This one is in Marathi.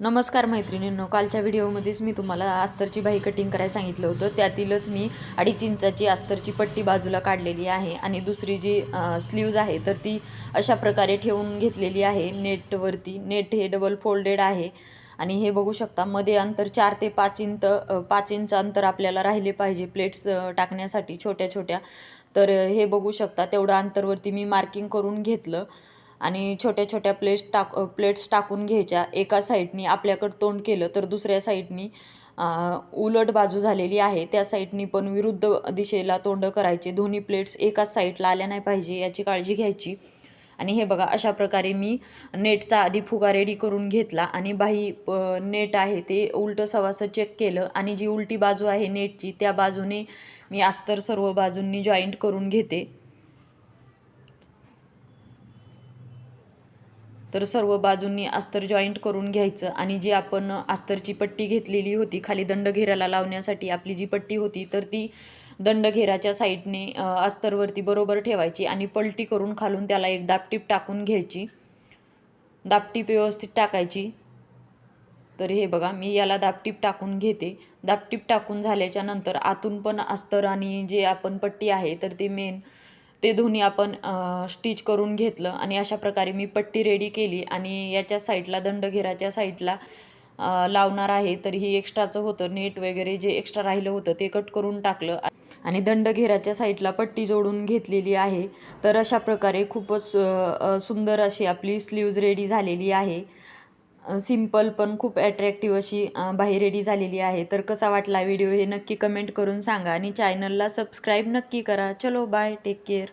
नमस्कार मैत्रिणींनो कालच्या व्हिडिओमध्येच मी तुम्हाला अस्तरची बाही कटिंग करायला सांगितलं होतं. त्यातीलच मी अडीच इंचाची अस्तरची पट्टी बाजूला काढलेली आहे आणि दुसरी जी स्लीव्ज आहे तर ती अशा प्रकारे ठेवून घेतलेली आहे. नेटवरती नेट हे डबल फोल्डेड आहे. आणि हे बघू शकता मध्ये अंतर चार ते पाच इंच पाच इंच अंतर आपल्याला राहिले पाहिजे प्लेट्स टाकण्यासाठी छोट्या छोट्या तर हे बघू शकता तेवढं अंतरवरती मी मार्किंग करून घेतलं. आणि छोट्या छोट्या प्लेट्स टाक प्लेट्स टाकून घ्यायच्या. एका साईडनी आपल्याकडं तोंड केलं तर दुसऱ्या साईडनी उलट बाजू झालेली आहे. त्या साईडनी पण विरुद्ध दिशेला तोंड करायचे. दोन्ही प्लेट्स एकाच साईडला आल्या नाही पाहिजे याची काळजी घ्यायची. आणि हे बघा अशा प्रकारे मी नेटचा आधी फुगा रेडी करून घेतला आणि बाही प नेट आहे ते उलटं सवासं चेक केलं आणि जी उलटी बाजू आहे नेटची त्या बाजूने मी अस्तर सर्व बाजूंनी जॉईंट करून घेते. तर सर्व बाजूंनी अस्तर जॉईंट करून घ्यायचं आणि जी आपण अस्तरची पट्टी घेतलेली होती खाली दंडघेराला लावण्यासाठी आपली जी पट्टी होती तर ती दंडघेराच्या साईडने अस्तरवरती बरोबर ठेवायची आणि पलटी करून खालून त्याला एक दापटीप टाकून घ्यायची. दापटीप व्यवस्थित टाकायची. तर हे बघा मी याला दापटीप टाकून घेते. दापटीप टाकून झाल्याच्यानंतर आतून पण अस्तर आणि जे आपण पट्टी आहे तर ते मेन ते दोन्ही आपण स्टिच करून घेतलं आणि अशा प्रकारे मी पट्टी रेडी केली आणि याच्या साईडला दंडघेराच्या साईडला लावणार आहे. तर ही एक्स्ट्राचं होतं. नेट वगैरे जे एक्स्ट्रा राहिलं होतं ते कट करून टाकलं. आणि दंडघेराच्या साईडला पट्टी जोडून घेतलेली आहे. तर अशा प्रकारे खूपच सुंदर अशी आपली स्लीव्ज रेडी झालेली आहे. सिंपल पण खूप ॲट्रॅक्टिव्ह अशी बाही रेडी झालेली आहे. तर कसा वाटला व्हिडिओ हे नक्की कमेंट करून सांगा आणि चॅनलला सबस्क्राईब नक्की करा. चलो बाय टेक केअर